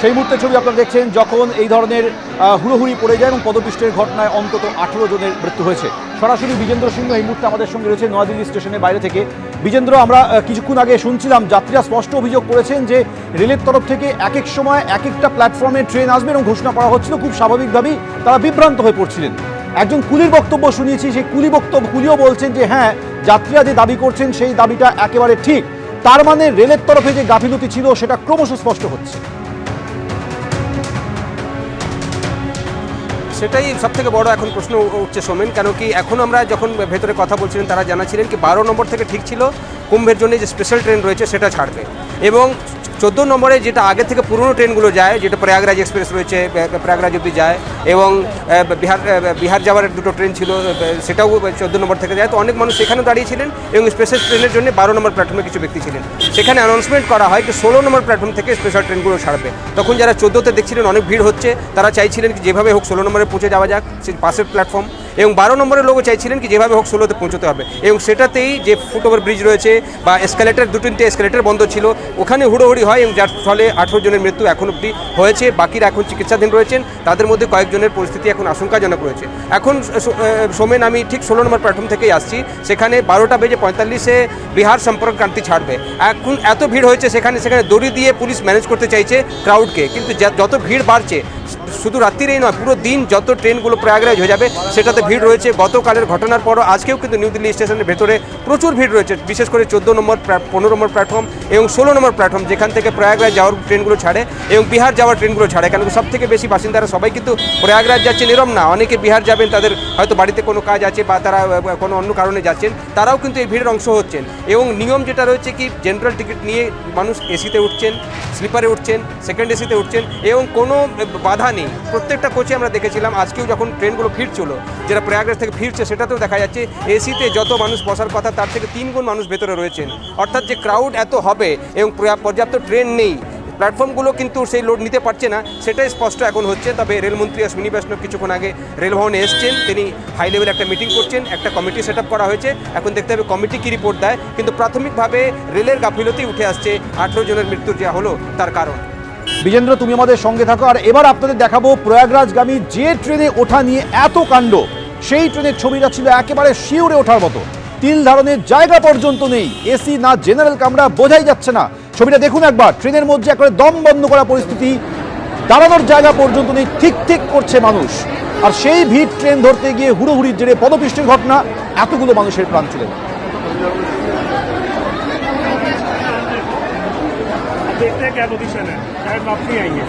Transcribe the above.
সেই মুহূর্তে ছবি আপনারা দেখছেন যখন এই ধরনের হুড়োহুড়ি পড়ে যায় এবং পদপৃষ্ঠের ঘটনায় অন্তত আঠেরো জনের মৃত্যু হয়েছে। সরাসরি বিজেন্দ্র সিংহ এই মুহূর্তে আমাদের সঙ্গে রয়েছে নয়াদিল্লি স্টেশনের বাইরে থেকে। বিজেন্দ্র, আমরা কিছুক্ষণ আগে শুনছিলাম যাত্রীরা স্পষ্ট অভিযোগ করেছেন যে রেলের তরফ থেকে এক এক সময় এক একটা প্ল্যাটফর্মে ট্রেন আসবে এবং ঘোষণা করা হচ্ছিল, খুব স্বাভাবিকভাবেই তারা বিভ্রান্ত হয়ে পড়ছিলেন। একজন কুলির বক্তব্য শুনিয়েছি, সেই কুলি বক্তব্য, কুলিও বলছেন যে হ্যাঁ যাত্রীরা যে দাবি করছেন সেই দাবিটা একেবারে ঠিক। তার মানে রেলের তরফে যে গাফিলতি ছিল সেটা ক্রমশ স্পষ্ট হচ্ছে। সেটাই সব থেকে বড় এখন প্রশ্ন উঠছে সোমেন, কেন কি এখন আমরা যখন ভেতরে কথা বলছিলেন তারা জানাচ্ছিলেন কি বারো নম্বর থেকে ঠিক ছিল কুম্ভের জন্য যে স্পেশাল ট্রেন রয়েছে সেটা ছাড়বে। এবং চোদ্দ নম্বরে যেটা আগে থেকে পুরনো ট্রেনগুলো যায়, যেটা প্রয়াগরাজ এক্সপ্রেস রয়েছে প্রয়াগরাজ অব্দি যায় এবং বিহার বিহার যাওয়ার দুটো ট্রেন ছিল সেটাও চোদ্দ নম্বর থেকে যায়। তো অনেক মানুষ সেখানে দাঁড়িয়েছিলেন এবং স্পেশাল ট্রেনের জন্য বারো নম্বর প্ল্যাটফর্মে কিছু ব্যক্তি ছিলেন। সেখানে অ্যানাউন্সমেন্ট করা হয় যে ষোলো নম্বর প্ল্যাটফর্ম থেকে স্পেশাল ট্রেনগুলো ছাড়বে। তখন যারা চোদ্দোতে দেখছিলেন, অনেক ভিড় হচ্ছে। তারা চাইছিলেন কি যেভাবে হোক ষোলো নম্বরে পৌঁছে যাওয়া যাক, সেই পাশের প্ল্যাটফর্ম এবং বারো নম্বরের লোকও চাইছিলেন কি যেভাবে হোক ষোলোতে পৌঁছতে হবে। এবং সেটাতেই যে ফুট ওভার ব্রিজ রয়েছে বা এসকালেটার দু তিনটে এসকালেটার বন্ধ ছিল, ওখানে হুড়োহুড়ি হয় এবং যার ফলে আঠেরো জনের মৃত্যু এখন অবধি হয়েছে। বাকিরা এখন চিকিৎসাধীন রয়েছেন। তাদের মধ্যে কয়েকজনের পরিস্থিতি এখন আশঙ্কাজনক রয়েছে। এখন সোমেন, আমি ঠিক ষোলো নম্বর প্ল্যাটফর্ম থেকেই আসছি। সেখানে বারোটা বেজে পঁয়তাল্লিশে বিহার সম্পর্ক ক্রান্তি ছাড়বে। এখন এত ভিড় হয়েছে সেখানে সেখানে দড়ি দিয়ে পুলিশ ম্যানেজ করতে চাইছে ক্রাউডকে কিন্তু যত ভিড় বাড়ছে শুধু রাত্রিরেই নয়, পুরো দিন যত ট্রেনগুলো প্রয়াগরাজ হয়ে যাবে, সেটাতে ভিড় রয়েছে। গতকালের ঘটনার পরও আজকেও কিন্তু নিউ দিল্লি স্টেশনের ভেতরে প্রচুর ভিড় রয়েছে, বিশেষ করে চোদ্দ নম্বর পনেরো নম্বর প্ল্যাটফর্ম এবং ষোলো নম্বর প্ল্যাটফর্ম, যেখান থেকে প্রয়াগরাজ যাওয়ার ট্রেনগুলো ছাড়ে এবং বিহার যাওয়ার ট্রেনগুলো ছাড়ে। কেন সব থেকে বেশি বাসিন্দারা সবাই কিন্তু প্রয়াগরাজ যাচ্ছেন নিরম না। অনেকে বিহার যাবেন, তাদের হয়তো বাড়িতে কোনো কাজ আছে বা তারা কোনো অন্য কারণে যাচ্ছেন, তারাও কিন্তু এই ভিড়ের অংশ হচ্ছেন। এবং নিয়ম যেটা রয়েছে কি জেনারেল টিকিট নিয়ে মানুষ এসিতে উঠছেন স্লিপারে উঠছেন সেকেন্ড এসিতে উঠছেন এবং কোনো বাধা নেই। প্রত্যেকটা কোচে আমরা দেখেছিলাম, আজকেও যখন ট্রেনগুলো ফিরছিল, যেটা প্রয়াগরাজ থেকে ফিরছে, সেটাতেও দেখা যাচ্ছে এসিতে যত মানুষ বসার কথা, তার থেকে তিন গুণ মানুষ ভেতরে রয়েছেন। অর্থাৎ যে ক্রাউড এত হবে এবং প্রয়া- পর্যাপ্ত ট্রেন নেই প্ল্যাটফর্মগুলো কিন্তু সেই লোড নিতে পারছে না, সেটাই স্পষ্ট এখন হচ্ছে। তবে রেলমন্ত্রী অশ্বিনী বৈষ্ণব কিছুক্ষণ আগে রেলভবনে এসছেন, তিনি হাই লেভেল একটা মিটিং করছেন, একটা কমিটি সেট করা হয়েছে। এখন দেখতে হবে কমিটি কী রিপোর্ট দেয়, কিন্তু প্রাথমিকভাবে রেলের গাফিলতি উঠে আসছে, আঠেরো জনের মৃত্যুর যা হলো, তার কারণ। বিজেন্দ্র, তুমি আমাদের সঙ্গে থাকো। আর এবার আপনাদের দেখাবো প্রয়াগরাজগামী যে ট্রেনে ওঠা নিয়ে এত কাণ্ড। সেই ট্রেনের ছবিটা ছিল একেবারে শিউরে ওঠার মতো। তিল ধারণের জায়গা পর্যন্ত নেই। এসি না জেনারেল কামরা বোঝাই যাচ্ছে না। ছবিটা দেখুন একবার। ট্রেনের মধ্যে একবারে দম বন্ধ করা পরিস্থিতি। দাঁড়ানোর জায়গা পর্যন্ত নেই। ঠিক ঠিক করছে মানুষ। আর সেই ভিড় ট্রেন ধরতে গিয়ে হুড়োহুড়ির জেরে পদপৃষ্ঠের ঘটনা। এতগুলো মানুষের প্রাণ চলে গেল। देखते हैं क्या पोजीशन है शायद वापसी आएंगे